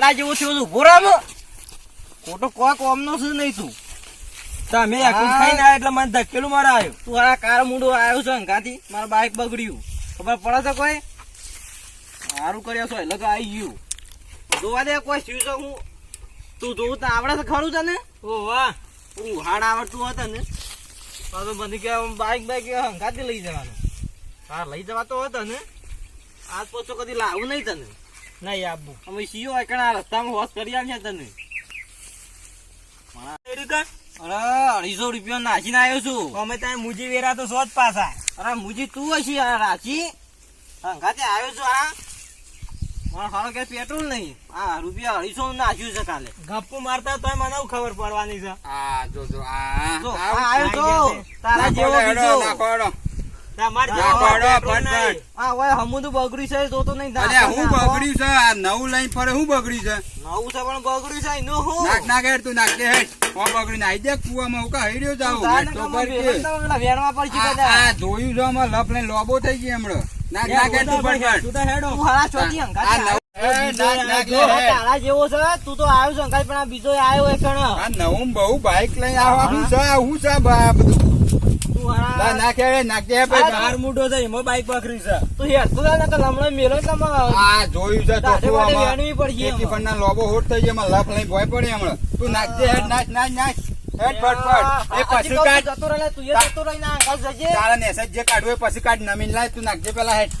ગાડા જેવો થયો છું ઊભો રામ ખોટો કોઈ કોમનો છે નહીં તું. તમે આખું ખાઈને આવ્યા એટલે મને ધકેલું મારા આવ્યું. તું આ કાર મૂડો આવ્યો છે અંગાથી. મારા બાઈક બગડ્યું. ખબર પડે તો કોઈ? સારું કર્યો છો એટલે તો આવી ગયું. જોવા દે કોઈ શું છે હું. તું જોવું તો આવડે છે ખરું છે ને ઓ વાહ. હું હાડ આવડતું હતા ને તો મને કે બાઈક બાઈક હંગાથી લઈ જવાનું. હા લઈ જવાતો હતો ને આજ પછી કદી લાવું નહીં તને. નહીં આબુ અમે સીઓ એકણા રસ્તામાં હોસ કરી આવ્યા તને. અરે અઢીસો રૂપિયા નાખીને આવ્યો છું. અમે ત્યાં મુજી વેરા તો સો જ પાછા. અરે મુજી તું હશી રાચી? હંગાતે આવ્યો છું આ મારો કે પેટ્રોલ નહીં? આ રૂપિયા અઢીસો નાખ્યું છે કાલે. ગપ્પુ મારતા તો મને ખબર પડવાની છે. આ જો જો આ આવ્યો તો. તારા જેવો બીજો. નાખો હેડો. તમારે. આ ઓય હમુદું બગડ્યું છે જોતો નહીં અલ્યા હું બગડ્યું છે? આ નવું લઈને ફરે હું બગડ્યું છે? નવું છે પણ બગડ્યું છે એનું હું? નાખ નાખ હેડ તું નાખ દે હેડ. ઓ બગડીને આઈ દે કુવામાં હું કા હૈર્યો જાઉં? તો પર કે. ભેગા તો પેલા વેણવા પડશે આ આ જોયું છે આમાં લપ લઈને લોબો થઈ ગઈ હમણાં. નાખ તું તું હેડો. હારા જેવો છે તું તો આવ્યો છે પણ આ બીજો આવ્યો છે. નવું બહુ બાઈક લઈને આવવાનું છે હું છે બધું તું હારા- લા, નાખ હેડ, નાખ દે હેડ, આ ભાઈ. બાર મૂઢો છે એમાં બાઈક પકડી છે તું હેડતો જા નકર હમણાં મેલો તમે આ જોયું છે તારે ચોખ્ખું માટે આમાં. વેણવી પડશે એકી એમાં. લોબો હોટ થઈ જાય એમાં લપ ભોય પડે હમણાં તું નાખ હેડ નાખ નાખ નાખ હેડ ફટફટ એ હજી પછી કાઢ જતો રહે, તું જતો રહીને આ હંગાત જજે. તારા નેસજ જે કાઢવું પછી કાઢ નમીન લાય તું નાખજે પેલા હેડ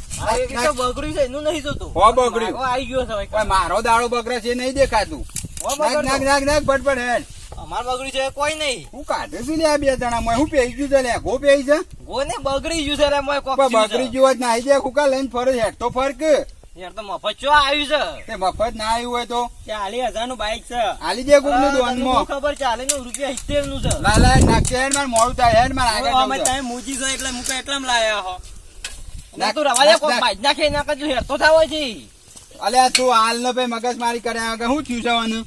તો બગડ્યું છે એનું નહીં જોતું હો બગડ્યું. મારો આવી ગયો છે મારો દાડો બગડે છે નહીં દેખાતું હો નાખ. નાખ નાખ નાખ ફટફટ હેડ અમાર બગડી છે કોઈ નહીં. હું કાઢે છે લે આ બે જણા મોય. હું પેઈ ગયું છે લે ગો પેઈ છે. ગો ને બગડી ગયું છે રે મોય કોક. બગડી ગયું હોત નાઈ દે કુકા લઈને ફરે હેડ તો ફરક. યાર તો મફત ચો આવ્યું છે? તે મફત ના આવ્યું હોય તો? આલી હજારનું બાઈક છે. આલી દે કોકનું દોન શું ખબર ચાલે ને રૂપિયા સિત્તેરનું છે. લા લા નાખજે હેડ માર મોડું થાય. હેડ માર આગળ અમે જવું મૂજી છે એટલે મુકા એટલામાં લાયા હો. ના તું રવા દે નાખ, કોક નાખ. નાખે ના કજુ હેરતો થાવ છે. અલ્યા તું હાલ નો ભાઈ મગજ મારી કર્યા વગર શું થયું છે આનું?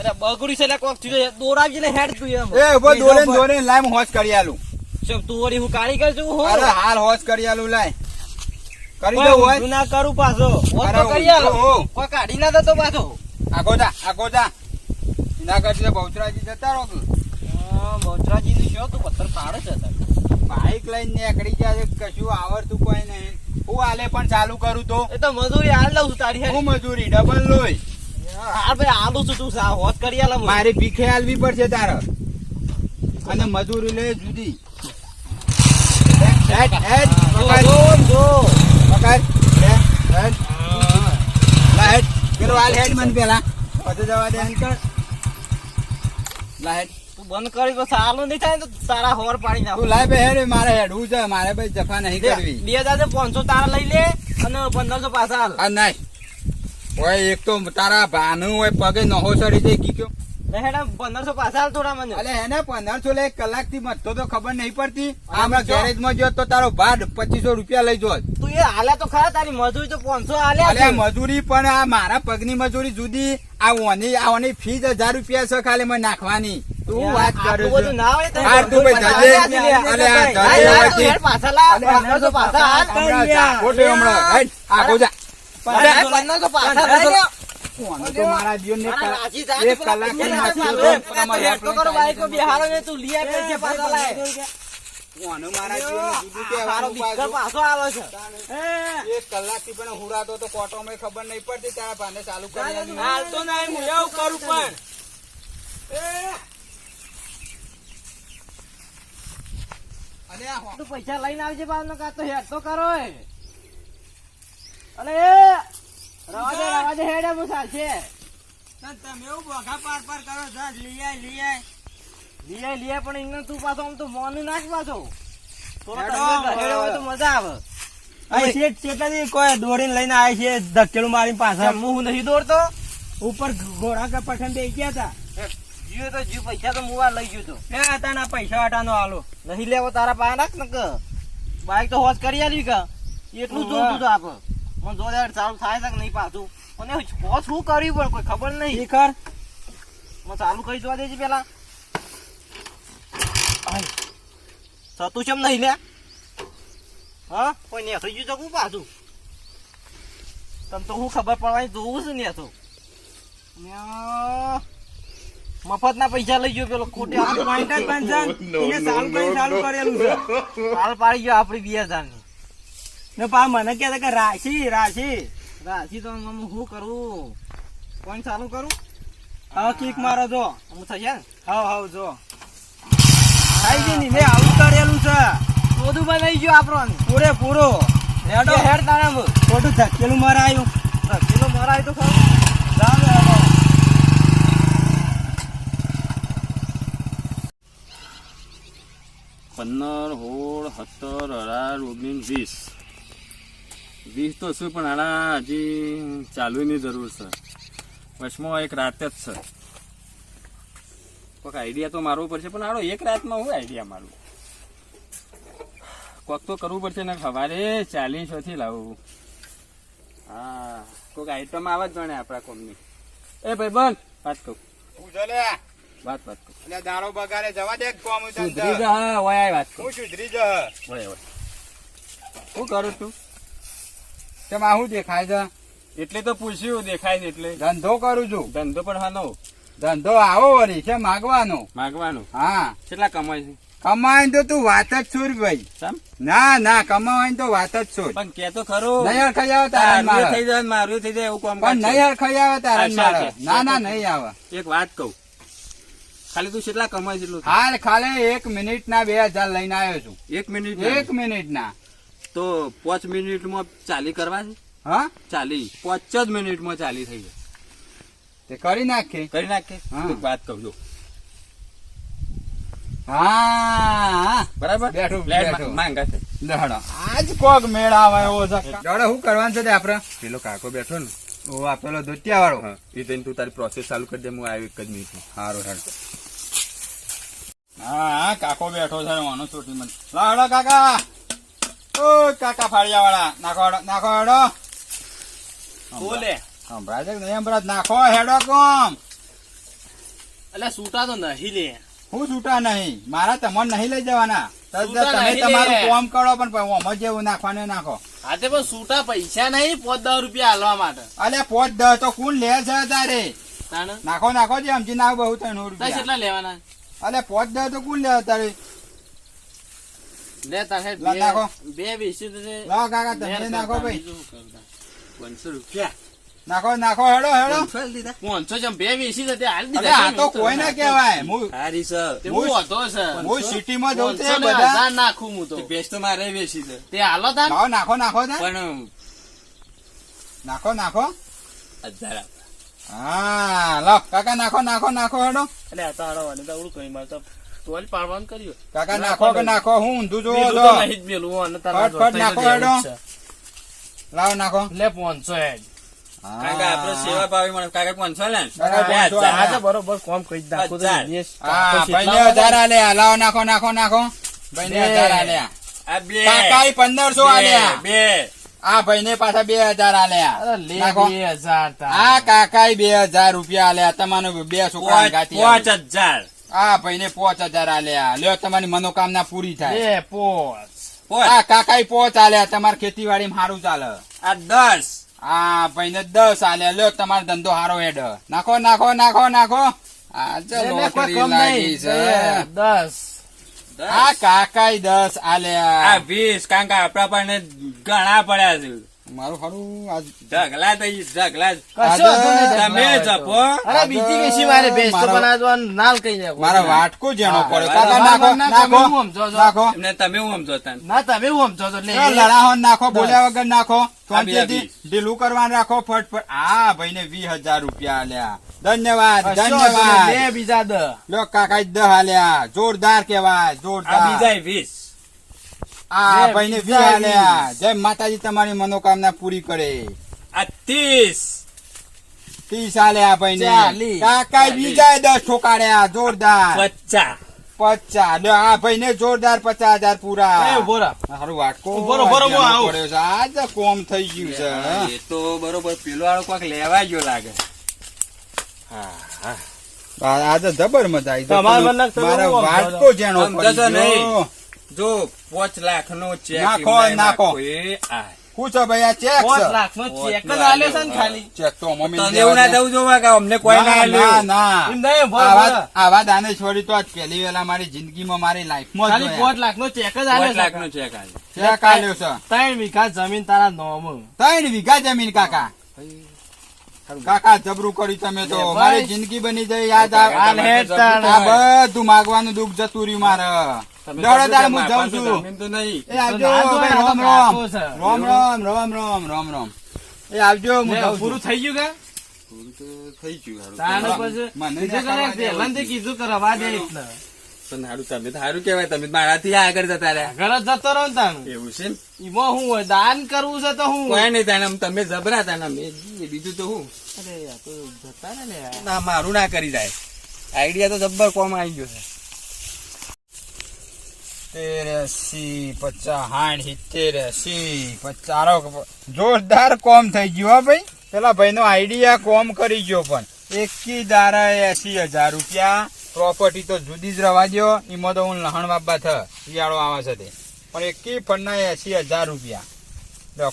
અરે બગડી છે કોક થયું દોરાવી ને હેડ તું એમ. એ ઊભો દોરે દોરે લાઈમ હોશ કરી આલું. શું તું ઓરી હું કાળી છું હું? અરે હાલ હોશ કરી આલું લાય. કરી દઉં હોય? ના કરું પાછો. હોત તો કરી આલો. કોઈ કાઢી ના દેતો પાછો. આગો જા આગો જા. એના કરતી બહુચરાજી જતા રહો તું. મોચરાજી ની શું? તું પથ્થર પાડે છે બાઈક લઈને નીકળી ગયા કશું આવડતું કોઈ નહીં. હું હાલે પણ ચાલુ કરું તો. એ તો મજૂરી હાલ લઉં તારી હું મજૂરી ડબલ લોય હાલ ભાઈ આલું છું તું હોત કરી આલો મારી ભીખે હાલવી પડશે તારે. અને મજૂરી લે જુદી. બંધ કરી. તો સારું નહીં થાય તો તારા હોર પાડી નાખું. લાય બે હેડ મારે હેડવું છે મારે ભાઈ જફા નહીં કરવી. બે હજાર પાંચસો તારા લઈ લે અને પંદરસો પાછા હાલ. નાય. ઓય એક તો તારા ભાનુ હોય પગે નહો સડી જાય કીક્યો લે પંદરસો પાછા થોડા મને અલે એને પંદરસો લે કલાકથી મતો તો ખબર નહીં પડતી. આમાં ગેરેજમાં જો તો તારો ભાડ પચીસો રૂપિયા લઈ જોત તું એ હાલે તો ખરા તારી મજૂરી તો પાંચસો હાલે અલે મજૂરી પણ આ મારા પગની મજૂરી જુદી. આ ઓની આ ઓની ફીસ હજાર રૂપિયા છે ખાલી મને નાખવાની. તું વાત કરું બધું ના હોય તું પાછા લે. હાલ. હમણાં. જા. હુરાતો તો કોટો માં ખબર નહીં પડતી તારા ભાને ચાલુ કરી આલ્યું. હાલ ના હું એવું કરું પણ. પૈસા લઈને આવજે બાર નો કાતો હેડ તો કરો. અલે એ રવા દે રવા દે હેડે હું છે. તમે એવું બોઘા પાર પાર કરો છો લઈ આય લઈ આય. પણ ઇંગન તું પાછો આમ તો મોન નાખ પાછો. થોડો હેડો, હોય તો મજા આવે. અહીં શેઠ શેઠાજી કોઈ દોડીને લઈને આવે છે ધકેલું મારી પાછળ હું નહીં દોડતો? ઉપર ઘોડા કે પઠન બે ગયા હતા. જીવ તો જીવ પૈસા તો મુવા લઈ ગયો તો. બે હતા ના પૈસા વાટાનો હાલો નહીં લેવો તારા પાસે નાખ ને કે બાઈક તો હોશ કરી આલી કે. એટલું જોતું તો આપ મને જોરદાર ચાલુ થાય છે કે નહીં પાછું? મને શું કર્યું પણ કોઈ ખબર નહીં. શિખર મને ચાલુ કરી જોવા દેજે પેલા. થતું સતું ચમ નહીં લે? હા કોઈ ને થઈ ગયું શકું પાછું? તને તો હું ખબર પડવાની જોવું છું ને તો. મફત ના પૈસા લઈ ગયો પેલો ખોટે સારું કરેલું છે. હાલ પાડી ગયો આપડી બે હજારની ને પા મને કહેતા કે રાશી રાશી. રાજી તો હું શું કરું? કોણ ચાલુ કરું? હા કિક મારો જો. હું થશે હા હા જો. થઈ ગઈ ને મેં આવું કરેલું છે. બધું બનાવી ગયો આપણો. પૂરે પૂરો હેડો હેડ તારા ખોટું ધકેલું મારા આવ્યું કિલો મરાય તો ખરું. હેડો. પંદર સોળ સત્તર અઢાર ઓગણીસ વીસ. વીસ તો શું પણ આના હજી ચાલુની જરૂર છે. વચમાં એક રાત જ છે. કોઈક આઈડિયા તો મારવો પડશે પણ આડો એક રાતમાં હું આઈડિયા મારું? કોક તો કરવું પડશે ને સવારે ચાલીસોથી લાવવું હા કોઈક આઈટમ આવે જ જાણે આપણા કોમની. એ ભાઈ બન વાત કહું હું વાત વાત કહું એટલે દારો બગાડે જવા દે કોમ સુધરી જા હા ઓય વાત કહું સુધરી જ ઓય ઓય શું કરું તું? તેમાં શું દેખાય છે? એટલે તો પૂછ્યું દેખાય છે એટલે. ધંધો કરું છું. ધંધો પણ હાનો ધંધો આવો વળી છે માગવાનો? માગવાનો. હા. કેટલા કમાય છે? કમાઈને તો તું વાત જ છોડ ભાઈ. ના ના કમાવાની તો વાત જ છોડ. પણ કે તો ખરો. નહીં હરખાઈ આવે તારા થઈ જાય મારું થઈ જાય એવું કામ પણ નહીં હરખાઈ આવે તારા મારે. ના ના નહીં આવે. એક વાત કહું. ખાલી તું કેટલા કમાય છે હાલ ખાલી એક મિનિટ ના બે હજાર લઈને આવ્યો છું. એક મિનિટ એક મિનિટ ના તો પાંચ મિનિટમાં ચાલી કરવા છે? હા? ચાલી. પાંચ જ મિનિટમાં ચાલી થઈ જાય. તે કરી નાખે. કરી નાખે? એક વાત કહું જો. હા. બરાબર? બેઠું, બેઠું. માંગા છે. દહડો આજ કોક મેળ આવે એવો છે. દહડો શું કરવાનું છે તે પેલો કાકો બેઠો ને. ઓ આ પેલો ધોતિયા વાળો એ થઈને તું તારી પ્રોસેસ ચાલુ કરી દે હું આવ્યો એક જ મિનિટમાં સારું હેડ હા હા કાકો બેઠો છે વાનો ચોટી મને. લાડો કાકા! ઓ કાકા ફાળિયા વાળા નાખો નાખો હેડો. બોલે. સંભળાય છે નહીં? સંભળાય? નાખો હેડો કોમ. એટલે છૂટા તો નહીં લે. હું છૂટા નહીં. મારા તમને નહીં લઈ જવાના. તમે તમારું કોમ કરો પણ ઓમ જેવું નાખવાનું નાખો. હા તે પણ છૂટા પૈસા નહીં પોત દસ રૂપિયા હાલવા માટે. અલ્યા પોત દસ તો કોણ લે છે તારે. નાખો નાખો જે સમજી નાખો બહુ ત્રણ રૂપિયા. કેટલા લેવાના? અલ્યા પોચ દસ તો કોણ લે તારે. લે તારે લા, નાખો. બે બેસી તો લાવો કાકા તમે નાખો ભાઈ. પાંચસો રૂપિયા. નાખો નાખો હેડો હેડો. પાંચસો જેમ બે બેસી તો હાલ દીધા આ તો કોઈ ના કહેવાય. હું સારી હું હતો છે. હું સિટીમાં જઉં છું પાંચસો એ ને બધા. નાખું હું તો. તો મારે વેચી છે. તે હાલો તા નાખો નાખો પણ નાખો નાખો. હજાર હા લાવ. કાકા નાખો નાખો નાખો હેડો. એટલે આ તો હારો વાળી તો આવડું કરી મારે તો તોલ પાડવાનું કર્યું. કાકા નાખો કે નાખો? હું ઊંધું જોવો છો તો. નહીં જ મેલું અને તારા ફટ ફટ નાખો હેડો. લાવો નાખો. લે પાંચસો હેડ. કાકા આપણે સેવા ભાવી મળે કાકા પાંચસો લે કાકા બે. બરોબર કોમ કહી તો હા નાખો નાખો નાખો. આ બે. કાકા પંદરસો બે, આલ્યા. બે. આ ભાઈને પાછા બે હજાર આલ્યા. નાખો. બે હજાર આ કાકા બે હજાર રૂપિયા આલ્યા. તમારું બે છોકરા પાંચ. હજાર. આ ભાઈને પોચ હજાર આલ્યા. લ્યો તમારી મનોકામના પૂરી થાય. બે પોચ. આ કાકા પોચ આલ્યા. તમારે ખેતીવાડી સારું ચાલે. આ દસ. આ ભાઈને દસ આલ્યા. લ્યો તમારો ધંધો સારો હેડ. નાખો નાખો નાખો નાખો. આ ચલો લે, કોઈ કમ નહીં. છે. બે, દસ. આ કાકાઈ દસ આ આલ્યા વીસ. કારણ કે આપણા પણ ઘણા પડ્યા છે. મારું સારું આજ ઢગલા થઈ ઢગલા. કશો તમે જપો અરે બીજી બેસી મારે ભેંસ બનાવવાનું નાલ કહી દે મારા વાટકો જેનો પડે. કાકા નાખો નાખો. તમે હું સમજો છો? નાખો. એમને તમે હું સમજો તને? ના તમે હું સમજો લે લડાહો નાખો બોલ્યા વગર નાખો. બે ઢીલું કરવાનું રાખો ફટફટ. આ ભાઈને વીસ હજાર રૂપિયા આલ્યા. ધન્યવાદ ધન્યવાદ. લે બીજા દ. લો કાકા દહ આલ્યા. જોરદાર કેવાય જોરદાર. બીજા વીસ. આ ભાઈને વીસ જય માતાજી તમારી મનોકામના પૂરી કરે. આ ત્રીસ. ત્રીસ આલ્યા ભાઈને. કાકા બીજા દસ ઠોકાડ્યા જોરદાર. પચાસ. પચાસ. આ ભાઈને જોરદાર પચાસ હજાર પૂરા. એ ઊભો રહો. હારું વાટકો હું છે. આજ કોમ થઈ ગયું છે. એ તો બરોબર પેલો વાળો કોક લેવા ગયો લાગે. આ- આજે જબર મજા આવી. મારા વાટકો જેનો? જો પાંચ લાખ નો ચેક નાખો, નાખો. એ આ. ભાઈ આ ચેક પાંચ લાખ નો ચેક જ આલ્યો છે ને ખાલી ચેક તો મમ્મી તને એવું ના દઉં જોવા કે અમને કોઈ ના ના આલ્યું. ના આવા ભર. આવા દાનેશ્વરી તો આજ પહેલી વેલા મારી જિંદગીમાં મારી લાઈફમાં ખાલી જોયા. લાખ નો ચેક જ પાંચ આલ્યો લાખ નો ચેક આલ્યો. ચેક આલ્યો છે ત્રણ વીઘા જમીન તારા નોમ ત્રણ વીઘા જમીન કાકા કાકા જબરું કર્યું તમે તો મારી જિંદગી બની જાય યાદ આ. આ બધું માગવાનું દુઃખ જતું રહ્યું મારે. દોડો કશું હું જાઉં છું. જમીન તો નહીં. એ આવજો ના જોય, ભાઈ, આ તો રામ રામ. કાકો રામ રામ રામ રામ રામ રામ. એ આવજો હું જાઉં પૂરું થઈ ગયું કે? પૂરું તો થઈ ગયું હારું. પછી બીજું કરે, ખાવા પહેલાંથી કીધું કે રવા દે એટલે. પણ હારું તમે તો હારું તમે મારાથી આગળ જતા રહ્યા. ઘર જતો રહો ને એવું છે એમાં? હું હોય દાન કરવું છે તો હું કોઈ નહીં તાને તમે જબરા તાને બીજું તો હું? અરે તો જતા ને ના મારું ના કરી જાય. આઈડિયા તો જબ્બર કોમ આવી ગયો છે. તેરાસી પચાસ સાઠ સિત્તેર એસી પચારો જોરદાર કોમ થઈ ગયો હો ભાઈ. પેલા ભાઈનો આઈડિયા કોમ કરી ગયો પણ. એકી દારા એસી હજાર રૂપિયા. પ્રોપર્ટી તો જુદી જ રવા દો એમાં તો હું લહણ બાબા થ. શિયાળો આવે છે તે. પણ એકી ફંડના એસી હજાર રૂપિયા.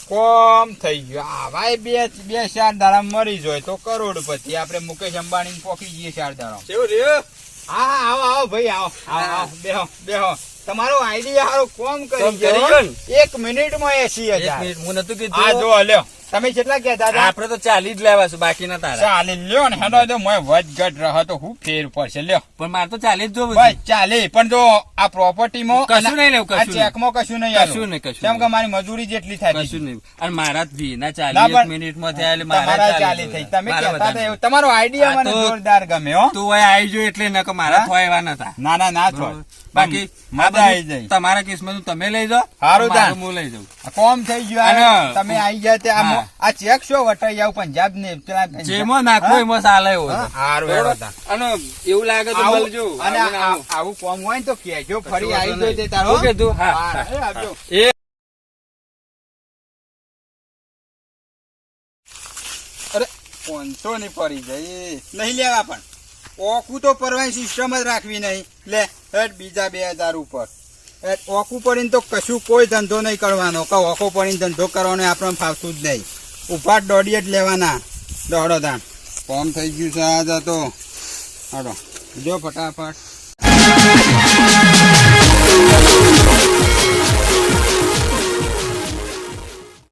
કોમ થઈ ગયો. આવા બે બે ચાર દાડા મરી જોય તો કરોડપતિ. આપણે મુકેશ અંબાણી પોકી જઈએ ચાર દાડા કેવું રહ્યું? હા હા, આવો આવો ભાઈ આવો. આવો આવો. બેહો બેહો. તમારો આઈડિયા હારો કોમ કરી એક મિનિટમાં એસી હજાર. મિનિટ હું નતું આ જો લ્યો. તમે કેટલા કહેતા હતા આપણે તો ચાલી જ લેવા છું બાકી ના તારા. ચાલી લ્યો ને હેડો તો મોય વધ ઘટ રહો તો હું ફેર પડશે લ્યો. પણ મારે તો ચાલી જ જોવું. બસ ચાલે પણ જો આ પ્રોપર્ટીમાં કશું નહીં લેવું, કશું. ચેકમાં કશું નહીં કશું નહીં, કશું કેમ કે મારી મજૂરી જેટલી થાય કશું નહીં. અને મારા જ ના ના, ચાલી એક મિનિટમાં થયા એટલે મારા ચાલી થઈ. તમે કહેતા હતા તમારો આઈડિયા મને જોરદાર ગમે હો. તું હવે આવી જો એટલે નકર મારા? થોય એવા નતા. ના ના ના થોય. બાકી જાય. તમારા કિસ્મત તમે લઈ જાઓ સારું હું લઈ જાઉં. કોમ થઈ ગયું તમે આવી ગયા તે આ ચેક શો વટાઈ આવું પંજાબ ને પેલા જેમાં નાખો એમાં ચાલે. હારું. અને એવું લાગે તો મળજો અને આવું કોમ હોય ને તો કેજો ફરી આવી. તે તારો કીધું? હા, આવજો. એ અરે પાંચસો ની પડી જાય નહીં લેવા પણ ઓકું તો પરવાની સિસ્ટમ જ રાખવી નહીં લે હેડ બીજા બે હજાર ઉપર ઓકું પડીને તો કશું કોઈ ધંધો નહીં કરવાનો. કે ઓકો પડીને ધંધો કરવાનો આપણને ફાવતું જ નહીં. ઊભા દોડીએ જ લેવાના દોડો તાણ કોમ થઈ ગયું છે આ તો હાલો, જો ફટાફટ.